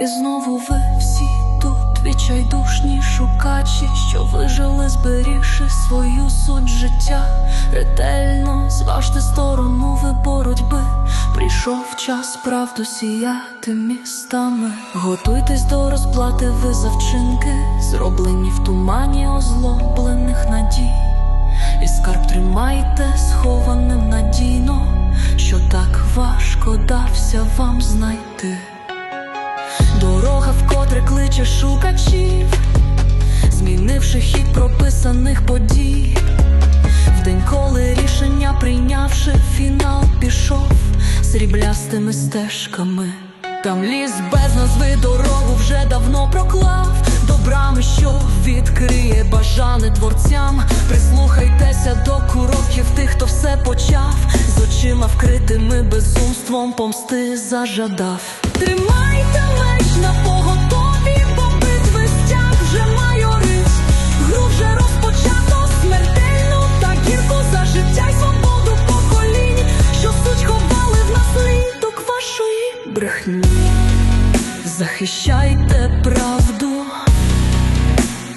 І знову ви всі тут відчайдушні шукачі, що вижили, зберігши свою суть життя. Ретельно зважте сторону ви боротьби. Прийшов час правду сіяти містами. Готуйтесь до розплати ви за вчинки, зроблені в тумані озлоблених надій. І скарб тримайте схованим надійно, що так важко дався вам знайти. Дорога вкотре кличе шукачів, змінивши хід прописаних подій. В день, коли рішення прийнявши, фінал пішов сріблястими стежками. Там ліс без назви дорогу вже давно проклав добрами, що відкриє бажане творцям. Прислухайтеся до куроків тих, хто все почав, з очима вкритими безумством помсти зажадав. Тримайте меч на поготові, брехні. Захищайте правду,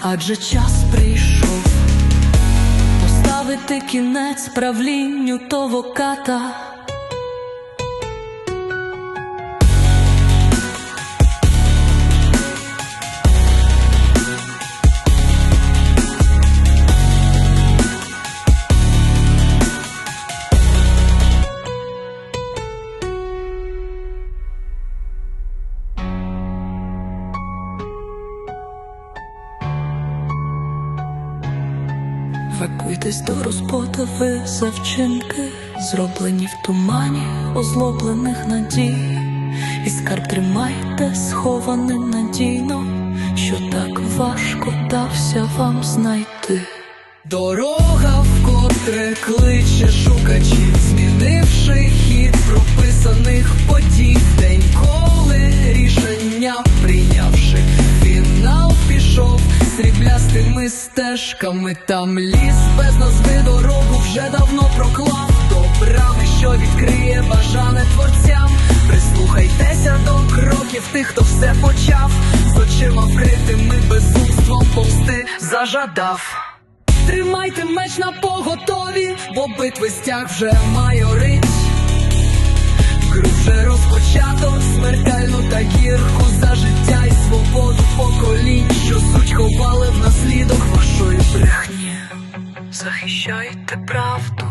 адже час прийшов поставити кінець правлінню того Вакуйтесь до розпота завчинки, зроблені в тумані озлоблених надій, і скарб тримайте схований надійно, що так важко дався вам знайти. Дорога вкотре кличе шукачів, стежками. Там ліс без назви дорогу вже давно проклав добрами, що відкриє бажане творцям. Прислухайтеся до кроків тих, хто все почав, з очима вкритими безумством помсти зажадав. Тримайте меч на поготові, бо битви стяг вже майорить. Гру вже розпочато, Захищайте правду,